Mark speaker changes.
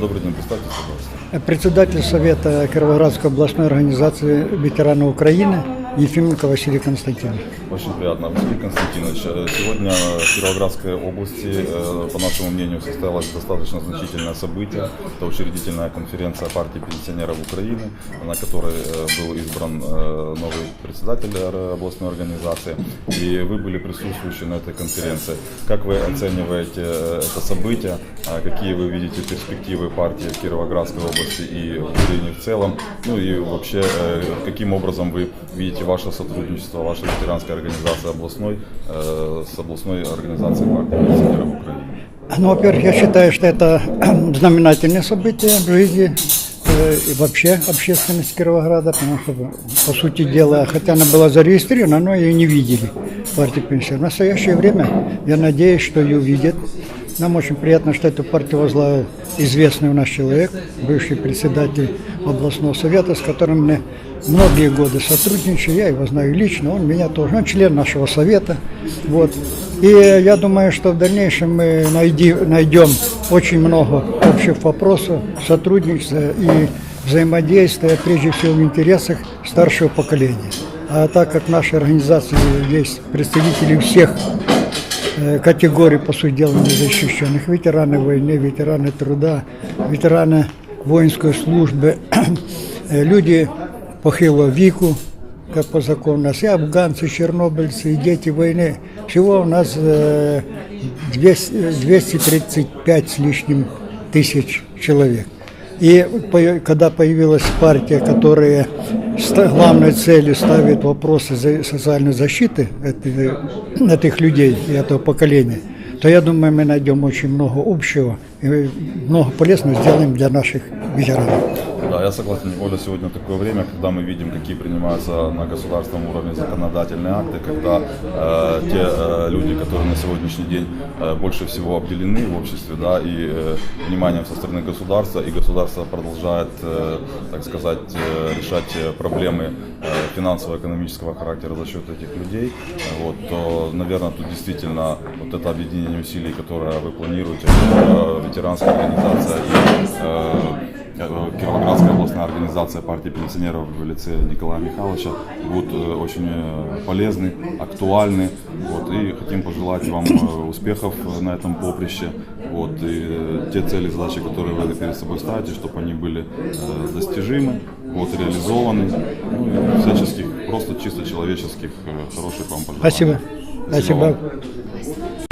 Speaker 1: Добрый день, ну, представьтесь, пожалуйста. Председатель Совета Кировоградской областной организации ветеранов Украины Ефименко Василий Константинович.
Speaker 2: Очень приятно. Василий Константинович, э, сегодня в Кировоградской области, э, по нашему мнению, состоялось достаточно значительное событие. Это учредительная конференция партии пенсионеров Украины, на которой э, был избран новый председатель областной организации. И вы были присутствующи на этой конференции. Как вы оцениваете это событие? А Какие вы видите перспективы партии в Кировоградской области и в Украине в целом? Ну и вообще, каким образом вы видите ваше сотрудничество, ваша ветеранская организация областной э, с областной организацией партии пенсионеров Украины?
Speaker 1: Ну, во-первых, я считаю, что это знаменательное событие в жизни э, и вообще общественности Кировограда, потому что, по сути дела, хотя она была зарегистрирована, но ее не видели партии пенсионеров. В настоящее время я надеюсь, что ее увидят. Нам очень приятно, что эту партию возглавил известный у нас человек, бывший председатель областного совета, с которым мы многие годы сотрудничаю, я его знаю лично, он меня тоже, он член нашего совета. Вот. И я думаю, что в дальнейшем мы найди, найдем очень много общих вопросов, сотрудничества и взаимодействия, прежде всего в интересах старшего поколения. А так как в нашей организации есть представители всех категорий, по сути дела, незащищенных, ветераны войны, ветераны труда, ветераны воинской службы, э, люди похилого веку, как по закону у нас, и афганцы, чернобыльцы, и дети войны. Всего у нас э, 200, 235 с лишним тысяч человек. И когда появилась партия, которая главной целью ставит вопросы социальной защиты этих людей и этого поколения, то я думаю, мы найдем очень много общего и много полезного сделаем для наших ветеранов.
Speaker 2: Да, я согласен. Оля, сегодня такое время, когда мы видим, какие принимаются на государственном уровне законодательные акты, когда э, те э, люди, которые на сегодняшний день э, больше всего обделены в обществе, да, и э, вниманием со стороны государства, и государство продолжает, э, так сказать, э, решать э, проблемы э, финансово-экономического характера за счет этих людей, вот, то, наверное, тут действительно вот это объединение усилий, которое вы планируете, ветеранская организация и э, Кировоградская областная организация партии пенсионеров в лице Николая Михайловича будут э, очень э, полезны, актуальны. Вот, и хотим пожелать вам успехов на этом поприще. Вот, и те цели, задачи, которые вы перед собой ставите, чтобы они были достижимы, вот, реализованы. Ну, и всяческих, просто чисто человеческих, хороших вам пожеланий.
Speaker 1: Спасибо. Спасибо.
Speaker 2: вам.